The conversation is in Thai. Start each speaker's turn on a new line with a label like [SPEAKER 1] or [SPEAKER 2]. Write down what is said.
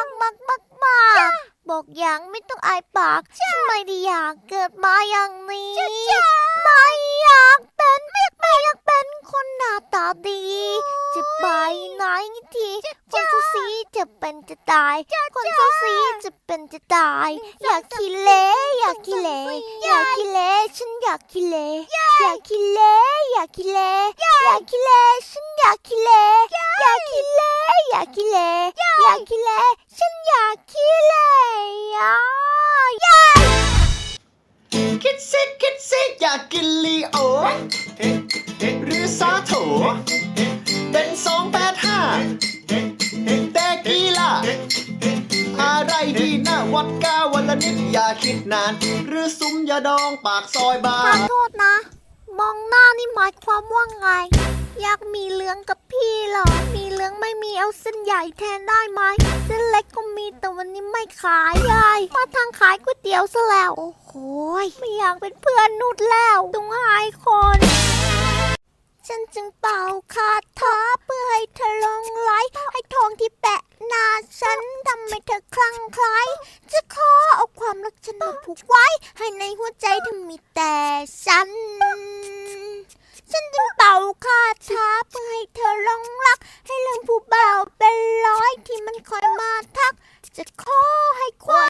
[SPEAKER 1] ากมากมากมากบอกอย่างไม่ต้องอายปากฉันไม่ได้อยากเกิดมาอย่างนี้ไม่อยากเป็นไม่ไม่อยากเป็นคนหน้าตาดี จะไปไหนทีคนทุสีจะเป็นจะตาย คนทุสีจะเป็นจะตาย อยากขี้เละอยากขี้เละอยากขี้เละฉันอยากขี้เละอยากขี้เละอยากขี้เละอยากขี้เละฉันอยากขี้เละอยากขี้เละ อยากขี้เละอยากขี้เละฉันอยากขี้เละอะ
[SPEAKER 2] คิดซิคิดซิอยากกินลีโอหรือซาโถเป็นสองแปดห้าแต่กีล่ะอะไรดีนะวัดก้าวันละนิดอย่าคิดนาน หรือซุ้มยาดองปากซอยบา
[SPEAKER 1] ขอ
[SPEAKER 2] ร์
[SPEAKER 1] โทษนะ มองหน้านี่หมายความว่าไง อยากมีเรื่องกับพี่เหรอ มีเรื่องไม่มีเอาเส้นใหญ่แทนได้ไหมเส้นเล็กก็มีแต่วันนี้ไม่ขายยายมาทางขายก๋วยเตี๋ยวซะแล้ว โอ้โหยไม่อยากเป็นเพื่อนนุดแล้วต้องหายคน ฉันจึงเป่าคาถาเพื่อให้เธอหลงไหลให้ทองที่แปะหน้าฉันทำให้เธอคลั่งไคล้จะขอเอาความรักฉันมาผูกไว้ ให้ในหัวใจเธอมีแต่ฉัน ฉันจึงเป่าคาถาเพื่อให้เธอลงรัก ให้ลืมผู้บ่าวเป็นร้อยที่มันคอยมาทัก จะขอให้ความรักนี้มัน